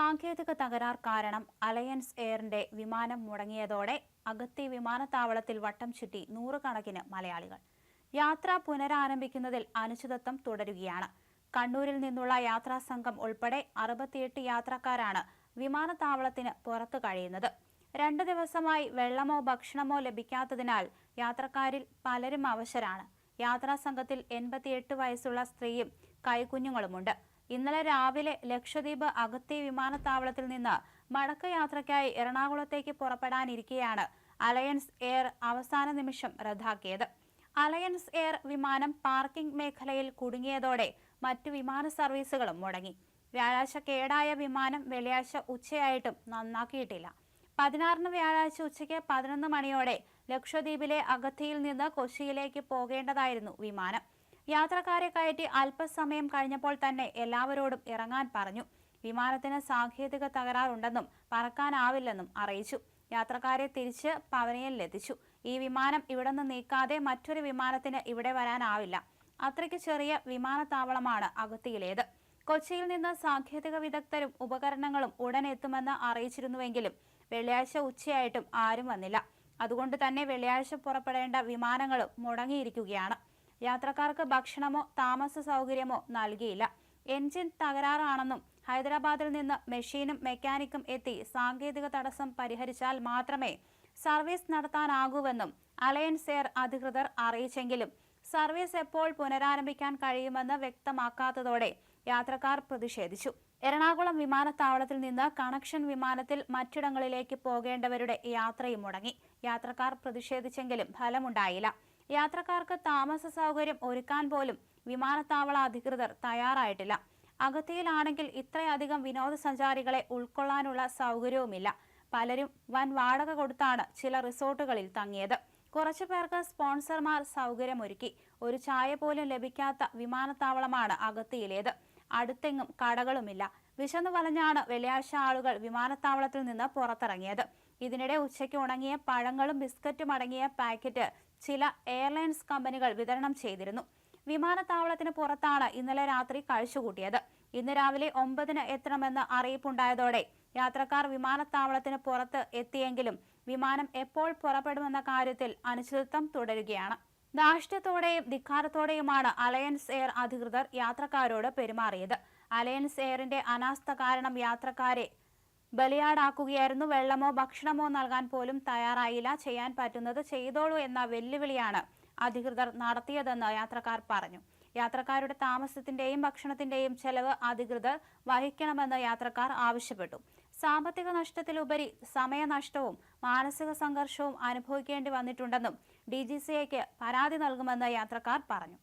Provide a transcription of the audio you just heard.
സാങ്കേതിക തകരാർ കാരണം അലയൻസ് എയറിന്റെ വിമാനം മുടങ്ങിയതോടെ അഗത്തി വിമാനത്താവളത്തിൽ വട്ടം ചുറ്റി നൂറുകണക്കിന് മലയാളികൾ. യാത്ര പുനരാരംഭിക്കുന്നതിൽ അനിശ്ചിതത്വം തുടരുകയാണ്. കണ്ണൂരിൽ നിന്നുള്ള യാത്രാ സംഘം ഉൾപ്പെടെ അറുപത്തിയെട്ട് യാത്രക്കാരാണ് വിമാനത്താവളത്തിന് പുറത്തു കഴിയുന്നത്. രണ്ടു ദിവസമായി വെള്ളമോ ഭക്ഷണമോ ലഭിക്കാത്തതിനാൽ യാത്രക്കാരിൽ പലരും അവശരാണ്. യാത്രാ സംഘത്തിൽ എൺപത്തിയെട്ട് വയസ്സുള്ള സ്ത്രീയും കൈക്കുഞ്ഞുങ്ങളുമുണ്ട്. ഇന്നലെ രാവിലെ ലക്ഷദ്വീപ് അഗത്തി വിമാനത്താവളത്തിൽ നിന്ന് മടക്കയാത്രയ്ക്കായി എറണാകുളത്തേക്ക് പുറപ്പെടാനിരിക്കെയാണ് അലയൻസ് എയർ അവസാന നിമിഷം റദ്ദാക്കിയത്. അലയൻസ് എയർ വിമാനം പാർക്കിംഗ് മേഖലയിൽ കുടുങ്ങിയതോടെ മറ്റു വിമാന സർവീസുകളും മുടങ്ങി. വ്യാഴാഴ്ച കേടായ വിമാനം വെള്ളിയാഴ്ച ഉച്ചയായിട്ടും നന്നാക്കിയിട്ടില്ല. പതിനാറിന് വ്യാഴാഴ്ച ഉച്ചയ്ക്ക് പതിനൊന്ന് മണിയോടെ ലക്ഷദ്വീപിലെ അഗത്തിയിൽ നിന്ന് കൊച്ചിയിലേക്ക് പോകേണ്ടതായിരുന്നു വിമാനം. യാത്രക്കാരെ കയറ്റി അല്പസമയം കഴിഞ്ഞപ്പോൾ തന്നെ എല്ലാവരോടും ഇറങ്ങാൻ പറഞ്ഞു. വിമാനത്തിന് സാങ്കേതിക തകരാറുണ്ടെന്നും പറക്കാനാവില്ലെന്നും അറിയിച്ചു. യാത്രക്കാരെ തിരിച്ച് പവനയിലെത്തിച്ചു ഈ വിമാനം ഇവിടെ നിന്ന് നീക്കാതെ മറ്റൊരു വിമാനത്തിന് ഇവിടെ വരാനാവില്ല. അത്രയ്ക്ക് ചെറിയ വിമാനത്താവളമാണ് അഗത്തിയിലേത്. കൊച്ചിയിൽ നിന്ന് സാങ്കേതിക വിദഗ്ധരും ഉപകരണങ്ങളും ഉടൻ എത്തുമെന്ന് അറിയിച്ചിരുന്നുവെങ്കിലും വെള്ളിയാഴ്ച ഉച്ചയായിട്ടും ആരും വന്നില്ല. അതുകൊണ്ട് തന്നെ വെള്ളിയാഴ്ച പുറപ്പെടേണ്ട വിമാനങ്ങളും മുടങ്ങിയിരിക്കുകയാണ്. യാത്രക്കാർക്ക് ഭക്ഷണമോ താമസ സൗകര്യമോ നൽകിയില്ല. എഞ്ചിൻ തകരാറാണെന്നും ഹൈദരാബാദിൽ നിന്ന് മെഷീനും മെക്കാനിക്കും എത്തി സാങ്കേതിക തടസ്സം പരിഹരിച്ചാൽ മാത്രമേ സർവീസ് നടത്താനാകൂവെന്നും അലയൻസ് എയർ അധികൃതർ അറിയിച്ചെങ്കിലും സർവീസ് എപ്പോൾ പുനരാരംഭിക്കാൻ കഴിയുമെന്ന് വ്യക്തമാക്കാത്തതോടെ യാത്രക്കാർ പ്രതിഷേധിച്ചു. എറണാകുളം വിമാനത്താവളത്തിൽ നിന്ന് കണക്ഷൻ വിമാനത്തിൽ മറ്റിടങ്ങളിലേക്ക് പോകേണ്ടവരുടെ യാത്രയും മുടങ്ങി. യാത്രക്കാർ പ്രതിഷേധിച്ചെങ്കിലും ഫലമുണ്ടായില്ല. യാത്രക്കാർക്ക് താമസ സൗകര്യം ഒരുക്കാൻ പോലും വിമാനത്താവള അധികൃതർ തയ്യാറായിട്ടില്ല. അഗത്തിയിലാണെങ്കിൽ ഇത്രയധികം വിനോദസഞ്ചാരികളെ ഉൾക്കൊള്ളാനുള്ള സൗകര്യവുമില്ല. പലരും വൻ വാടക കൊടുത്താണ് ചില റിസോർട്ടുകളിൽ തങ്ങിയത്. കുറച്ചു പേർക്ക് സ്പോൺസർമാർ സൗകര്യമൊരുക്കി. ഒരു ചായ പോലും ലഭിക്കാത്ത വിമാനത്താവളമാണ് അഗത്തിയിലേത്. അടുത്തെങ്ങും കടകളുമില്ല. വിശന്നു വലഞ്ഞാണ് വെള്ളിയാഴ്ച ആളുകൾ വിമാനത്താവളത്തിൽ നിന്ന് പുറത്തിറങ്ങിയത്. ഇതിനിടെ ഉച്ചയ്ക്ക് ഉണങ്ങിയ പഴങ്ങളും ബിസ്ക്കറ്റും അടങ്ങിയ പാക്കറ്റ് ചില എയർലൈൻസ് കമ്പനികൾ വിതരണം ചെയ്തിരുന്നു. വിമാനത്താവളത്തിന് പുറത്താണ് ഇന്നലെ രാത്രി കഴിച്ചുകൂട്ടിയത് ഇന്ന് രാവിലെ ഒമ്പതിന് എത്തണമെന്ന് അറിയിപ്പുണ്ടായതോടെ യാത്രക്കാർ വിമാനത്താവളത്തിന് പുറത്ത് എത്തിയെങ്കിലും വിമാനം എപ്പോൾ പുറപ്പെടുമെന്ന കാര്യത്തിൽ അനിശ്ചിതത്വം തുടരുകയാണ്. ധാർഷ്ട്യത്തോടെയും ധിക്കാരത്തോടെയുമാണ് അലയൻസ് എയർ അധികൃതർ യാത്രക്കാരോട് പെരുമാറിയത്. അലയൻസ് എയറിന്റെ അനാസ്ഥ കാരണം യാത്രക്കാരെ ബലിയാടാക്കുകയായിരുന്നു. വെള്ളമോ ഭക്ഷണമോ നൽകാൻ പോലും തയ്യാറായില്ല. ചെയ്യാൻ പറ്റുന്നത് ചെയ്തോളൂ എന്ന വെല്ലുവിളിയാണ് അധികൃതർ നടത്തിയതെന്ന് യാത്രക്കാർ പറഞ്ഞു. യാത്രക്കാരുടെ താമസത്തിന്റെയും ഭക്ഷണത്തിന്റെയും ചെലവ് അധികൃതർ വഹിക്കണമെന്ന് യാത്രക്കാർ ആവശ്യപ്പെട്ടു. സാമ്പത്തിക നഷ്ടത്തിലുപരി സമയനഷ്ടവും മാനസിക സംഘർഷവും അനുഭവിക്കേണ്ടി വന്നിട്ടുണ്ടെന്നും ഡി പരാതി നൽകുമെന്ന് യാത്രക്കാർ പറഞ്ഞു.